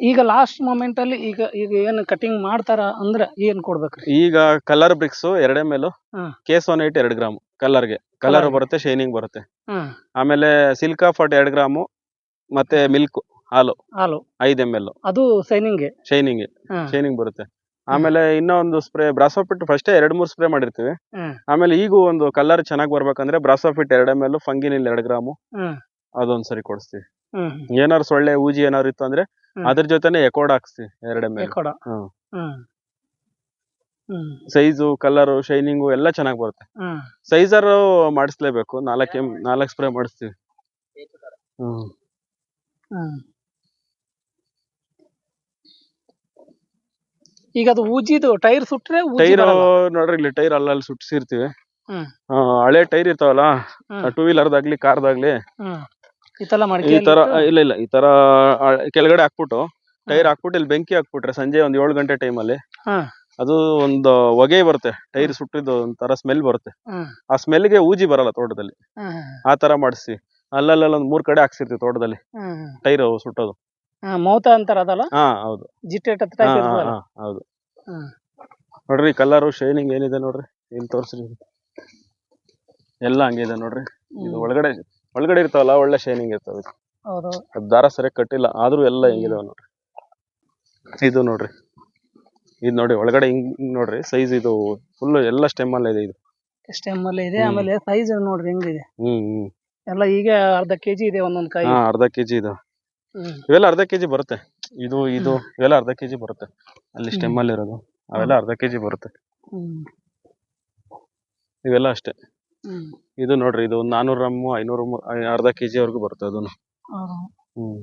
ಈಗ last moment ಅಲ್ಲಿ ಈಗ ಈಗ ಏನ್ ಕಟಿಂಗ್ ಮಾಡ್ತಾರ ಅಂದ್ರ ಏನ್ ಕೊಡ್ಬೇಕ್ರಿ? ಈಗ ಕಲರ್ ಬ್ರಿಕ್ಸ್ ಎರಡೇ ಮೇಲು. ಕೇಸ್ ಒನ್ ಏಟ್ ಎರಡು ಗ್ರಾಮ್ ಕಲರ್ಗೆ ಕಲರ್ Colour. ಬರುತ್ತೆ ಶೈನಿಂಗ್ ಬರುತ್ತೆ. ಹ್ಮ್ ಆಮೇಲೆ ಸಿಲ್ಕಾ ಫಾರ್ಟ್ ಎರಡು ಗ್ರಾಮು ಮತ್ತೆ ಮಿಲ್ಕ್ ಹಾಲು. ಹಾಲು. ಐದ್ ಎಂ ಎಲ್ ಅದು ಶೈನಿಂಗ್ ಶೈನಿಂಗ್. ಶೈನಿಂಗ್ ಬರುತ್ತೆ. ಆಮೇಲೆ ಇನ್ನೊಂದು ಸ್ಪ್ರೇ ಬ್ರಾಸೋಫಿಟ್ ಫಸ್ಟ್ ಎರಡ್ ಮೂರ್ ಸ್ಪ್ರೇ ಮಾಡಿರ್ತೀವಿ. ಹ್ಮ್. ಆಮೇಲೆ ಈಗ ಒಂದು ಕಲರ್ ಚೆನ್ನಾಗಿ ಬರ್ಬೇಕಂದ್ರೆ ಬ್ರಾಸೋಫಿಟ್ ಎರಡ್ ಎಂ ಎಲ್ ಫಂಗಿನಿಲ್ ಎರಡ್ ಗ್ರಾಮ್ ಹ್ಮ್. ಅದೊಂದ್ ಸರಿ ಕೊಡಿಸ್ತೀವಿ. ಹ್ಮ್. ಏನಾರು ಸೊಳ್ಳೆ ಊಜಿ ಏನಾರು ಇತ್ತು ಅಂದ್ರೆ. ಅದ್ರ ಜೊತೆನೆ ಎಕೋಡ್ ಹಾಕ್ಸಿ ಎರಡ್ ಎಂ ಎಲ್ ಕೊಡ ಹ್ಮ್. ಹ್ಮ್. ಹ್ಮ್. ಸೈಜು ಕಲರು ಶೈನಿಂಗು ಎಲ್ಲ ಚೆನ್ನಾಗಿ ಬರುತ್ತೆ. ಹ್ಮ್. ಸೈಜರ್ ಮಾಡಿಸ್ಲೇಬೇಕು. ನಾಲ್ಕು ಎಂ ನಾಲ್ಕು ಸ್ಪ್ರೇ ಮಾಡಿಸ್ತೀವಿ. ಹ್ಮ್. ಹ್ಮ್. ಈಗ ಅದು ಊಜಿದು ಟೈರ್ ಸುಟ್ರೆ ಟೈರ್ ಬರಲ್ಲ. ನೋಡ್ರಿ ಇಲ್ಲಿ ಟೈರ್ ಅಲ್ಲಲ್ಲಿ ಹ್ಮ್. ಆ, ಹಳೆ ಟೈರ್ ಇರ್ತಾವಲ್ಲ ಹ್ಮ್. ಟೂ ವೀಲರ್ದಾಗ್ಲಿ ಕಾರ್ದಾಗ್ಲಿ ಹ್ಮ್. ಈ ತರ ಇಲ್ಲ ಇಲ್ಲ ಈ ತರ ಆ, ಕೆಳಗಡೆ ಹಾಕ್ಬಿಟ್ಟು ಟೈರ್ ಹಾಕ್ಬಿಟ್ಟು ಇಲ್ಲಿ ಬೆಂಕಿ ಹಾಕ್ಬಿಟ್ರೆ ಸಂಜೆ ಒಂದ್ ಏಳು ಗಂಟೆ ಟೈಮಲ್ಲಿ ಹಾ. ಅದು ಒಂದು ಹೊಗೆ ಬರುತ್ತೆ ಟೈರ್ ಸುಟ್ಟಿದ್ದು ಒಂಥರ ಸ್ಮೆಲ್ ಬರುತ್ತೆ. ಆ ಆ ಸ್ಮೆಲ್ಗೆ ಊಜಿ ಬರಲ್ಲ ತೋಟದಲ್ಲಿ. ಆ ತರ ಮಾಡಿಸಿ. ಅಲ್ಲಲ್ಲ ಒಂದ್ ಮೂರ್ ಕಡೆ ಹಾಕ್ಸಿರ್ತೀವಿ ತೋಟದಲ್ಲಿ. ಟೈರ್ ಸುಟ್ಟೋದು. ಮೌತ ಅಂತಾರ ಅದಲ್ಲ? ಹಾ ಹೌದು. ಜಿಟ್ಟೆಟ್ ಹತ್ರ ಹಾ, ಹಾ, ಇರ್ತದಲ್ಲ. ಹಾ, ಹೌದು. ಹ್ಮ್. ನೋಡ್ರಿ ಕಲರ್ ಶೈನಿಂಗ್ ಏನಿದೆ ನೋಡ್ರಿ? ಇಲ್ಲಿ ತೋರಿಸ್ರಿ. ಎಲ್ಲ ಹಂಗಿದೆ ನೋಡ್ರಿ. ಇದು. ಒಳಗಡೆ ಒಳಗಡೆ ಇರ್ತಾವಲ್ಲ ಒಳ್ಳೆ ಶೈನಿಂಗ್ ಇರ್ತಾವ ಹೌದು. ಅದ್ ದಾರ ಸರಿಯಾಗಿ ಕಟ್ಟಿಲ್ಲ ಆದ್ರೂ ಎಲ್ಲ ಹಿಂಗಿದಾವ ನೋಡ್ರಿ. ಇದು ನೋಡ್ರಿ. ಇದು ನೋಡಿ ಒಳಗಡೆ ಹಿಂಗ್ ಹಿಂಗ್ ನೋಡ್ರಿ ಸೈಜ್ ಇದು ಫುಲ್ ಎಲ್ಲ ಸ್ಟೆಮ್ ಅಲ್ಲ ಇದೆ ಇದು. ಸ್ಟೆಮ್ ಅಲ್ಲಿ ಇದೆ. ಆಮೇಲೆ ಸೈಜ್ ನೋಡ್ರಿ ಹೆಂಗಿದೆ ಹ್ಮ್ ಹ್ಮ್. ಎಲ್ಲ ಈಗ ಅರ್ಧ ಕೆಜಿ ಇದೆ ಒಂದೊಂದ್ ಕಾಯಿ. ಹಾ ಅರ್ಧ ಕೆಜಿ ಇದು. ಹ್ಮ್. ಇವೆಲ್ಲ ಅರ್ಧ ಕೆಜಿ ಬರುತ್ತೆ. ಇದು ಇದು ಇವೆಲ್ಲ ಅರ್ಧ ಕೆಜಿ ಬರುತ್ತೆ. ಅಲ್ಲಿ ಸ್ಟೆಮ್ ಅಲ್ಲಿ ಇರೋದು ಅವೆಲ್ಲ ಅರ್ಧ ಕೆಜಿ ಬರುತ್ತೆ. ಹ್ಮ್. ಇವೆಲ್ಲ ಅಷ್ಟೇ. ಇದು ನೋಡ್ರಿ ಇದು ನಾನೂರು ಗ್ರಾಮು ಐನೂರು ಅರ್ಧ ಕೆಜಿ ವರೆಗೂ ಬರುತ್ತೆ ಅದನ್ನು. ಹ್ಮ್.